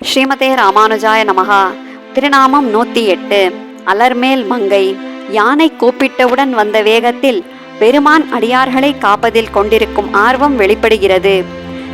ஸ்ரீமதே ராமானுஜாய நமகா திருநாமம் நூத்தி எட்டு. அலர்மேல் மங்கை. யானை கூப்பிட்டவுடன் வந்த வேகத்தில் பெருமான் அடியார்களை காப்பதில் கொண்டிருக்கும் ஆர்வம் வெளிப்படுகிறது.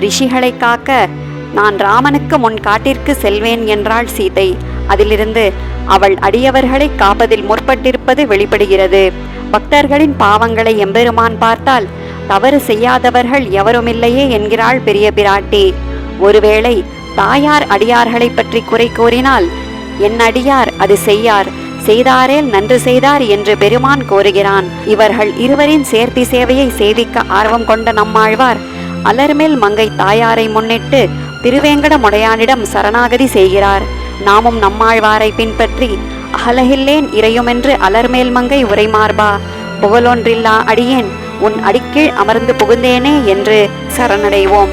ரிஷிகளை காக்க நான் ராமனுக்கு முன் காட்டிற்கு செல்வேன் என்றாள் சீதை. அதிலிருந்து அவள் அடியவர்களை காப்பதில் முற்பட்டிருப்பது வெளிப்படுகிறது. பக்தர்களின் பாவங்களை எம்பெருமான் பார்த்தால் தவறு செய்யாதவர்கள் எவருமில்லையே என்கிறாள் பெரிய பிராட்டி. ஒருவேளை தாயார் அடியார்களை பற்றி குறை கூறினால் என் அடியார் அது செய்யார் செய்தாரேல் நன்று செய்தார் என்று பெருமான் கோருகிறான் இவர்கள் இருவரின் சேர்த்தி சேவையை சேவிக்க ஆர்வம் கொண்ட நம்மாழ்வார் அலர்மேல் மங்கை தாயாரை முன்னிட்டு திருவேங்கடமுடையானிடம் சரணாகதி செய்கிறார். நாமும் நம்மாழ்வாரை பின்பற்றி அகலகில்லேன் இறையுமென்று அலர்மேல் மங்கை உரைமார்பா புகழொன்றில்லா அடியேன் உன் அடிக்கீழ் அமர்ந்து புகுந்தேனே என்று சரணடைவோம்.